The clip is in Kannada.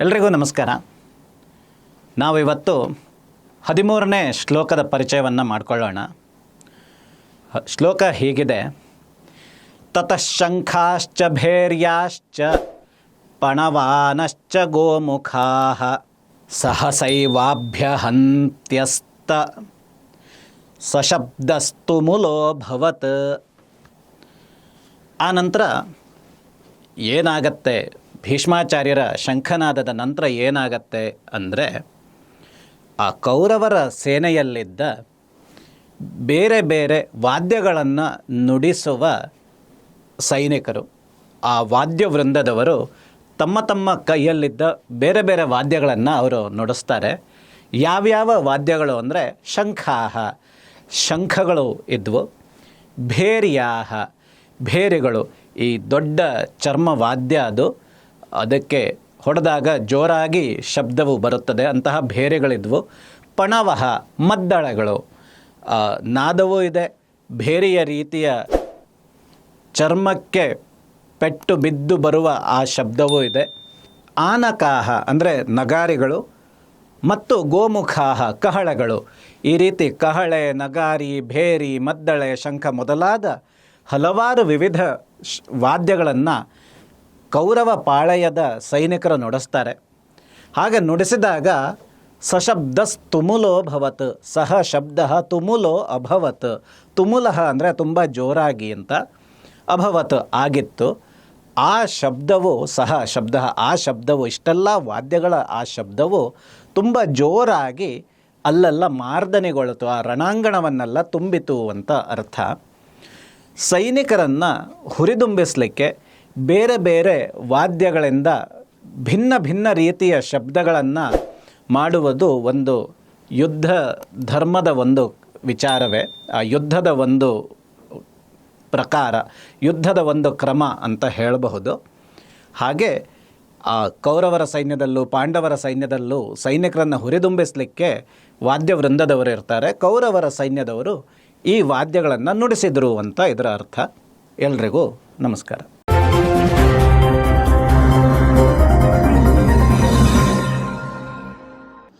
ಎಲ್ರಿಗೂ ನಮಸ್ಕಾರ. ನಾವಿವತ್ತು ಹದಿಮೂರನೇ ಶ್ಲೋಕದ ಪರಿಚಯವನ್ನು ಮಾಡಿಕೊಳ್ಳೋಣ. ಶ್ಲೋಕ ಹೀಗಿದೆ. ತತಃಶಂಖಾಶ್ಚ ಭೇರ್ಯಾಶ್ಚ ಪಣವಾನಶ್ಚ ಗೋಮುಖಾ ಸಹಸೈವಾಭ್ಯಹಂತ್ಯಸ್ತ ಸಶಬ್ದಸ್ತು ಮುಲೋಭವತ್ ಆನಂತರ ನಂತರ ಏನಾಗತ್ತೆ? ಭೀಷ್ಮಾಚಾರ್ಯರ ಶಂಖನಾದದ ನಂತರ ಏನಾಗತ್ತೆ ಅಂದರೆ ಆ ಕೌರವರ ಸೇನೆಯಲ್ಲಿದ್ದ ಬೇರೆ ಬೇರೆ ವಾದ್ಯಗಳನ್ನು ನುಡಿಸುವ ಸೈನಿಕರು. ಆ ವಾದ್ಯ ವೃಂದದವರು ತಮ್ಮ ತಮ್ಮ ಕೈಯಲ್ಲಿದ್ದ ಬೇರೆ ಬೇರೆ ವಾದ್ಯಗಳನ್ನು ಅವರು ನುಡಿಸ್ತಾರೆ. ಯಾವ್ಯಾವ ವಾದ್ಯಗಳು ಅಂದರೆ ಶಂಖಾಹ, ಶಂಖಗಳು ಇದ್ವು, ಭೇರಿಯಾಹ, ಭೇರಿಗಳು. ಈ ದೊಡ್ಡ ಚರ್ಮ ವಾದ್ಯ ಅದು. ಅದಕ್ಕೆ ಹೊಡೆದಾಗ ಜೋರಾಗಿ ಶಬ್ದವು ಬರುತ್ತದೆ. ಅಂತಹ ಭೇರಿಗಳಿದ್ವು. ಪಣವಹ, ಮದ್ದಳಗಳು. ನಾದವೂ ಇದೆ. ಭೇರಿಯ ರೀತಿಯ ಚರ್ಮಕ್ಕೆ ಪೆಟ್ಟು ಬಿದ್ದು ಬರುವ ಆ ಶಬ್ದವೂ ಇದೆ. ಆನಕಾಹ ಅಂದರೆ ನಗಾರಿಗಳು ಮತ್ತು ಗೋಮುಖಾಹ, ಕಹಳಗಳು. ಈ ರೀತಿ ಕಹಳೆ, ನಗಾರಿ, ಭೇರಿ, ಮದ್ದಳೆ, ಶಂಖ ಮೊದಲಾದ ಹಲವಾರು ವಿವಿಧ ವಾದ್ಯಗಳನ್ನು ಕೌರವ ಪಾಳಯದ ಸೈನಿಕರು ನುಡಿಸ್ತಾರೆ. ಹಾಗೆ ನುಡಿಸಿದಾಗ ಸಶಬ್ದ ತುಮುಲೋ ಭವತ್, ಸಹ ಶಬ್ದ ತುಮುಲೋ ಅಭವತ್. ತುಮುಲಃ ಅಂದರೆ ತುಂಬ ಜೋರಾಗಿ ಅಂತ ಅಭವತ್ ಆಗಿತ್ತು. ಆ ಶಬ್ದವು ಸಹ ಶಬ್ದ, ಆ ಶಬ್ದವು ಇಷ್ಟೆಲ್ಲ ವಾದ್ಯಗಳ ಆ ಶಬ್ದವು ತುಂಬ ಜೋರಾಗಿ ಅಲ್ಲೆಲ್ಲ ಮಾರ್ದನೆಗೊಳ್ತು, ಆ ರಣಾಂಗಣವನ್ನೆಲ್ಲ ತುಂಬಿತು ಅಂತ ಅರ್ಥ. ಸೈನಿಕರನ್ನು ಹುರಿದುಂಬಿಸಲಿಕ್ಕೆ ಬೇರೆ ಬೇರೆ ವಾದ್ಯಗಳಿಂದ ಭಿನ್ನ ಭಿನ್ನ ರೀತಿಯ ಶಬ್ದಗಳನ್ನು ಮಾಡುವುದು ಒಂದು ಯುದ್ಧ ಧರ್ಮದ ಒಂದು ವಿಚಾರವೇ. ಆ ಯುದ್ಧದ ಒಂದು ಪ್ರಕಾರ, ಯುದ್ಧದ ಒಂದು ಕ್ರಮ ಅಂತ ಹೇಳಬಹುದು. ಹಾಗೆ ಆ ಕೌರವರ ಸೈನ್ಯದಲ್ಲೂ ಪಾಂಡವರ ಸೈನ್ಯದಲ್ಲೂ ಸೈನಿಕರನ್ನು ಹುರಿದುಂಬಿಸಲಿಕ್ಕೆ ವಾದ್ಯ ವೃಂದದವರು ಇರ್ತಾರೆ. ಕೌರವರ ಸೈನ್ಯದವರು ಈ ವಾದ್ಯಗಳನ್ನು ನುಡಿಸಿದರು ಅಂತ ಇದರ ಅರ್ಥ. ಎಲ್ರಿಗೂ ನಮಸ್ಕಾರ.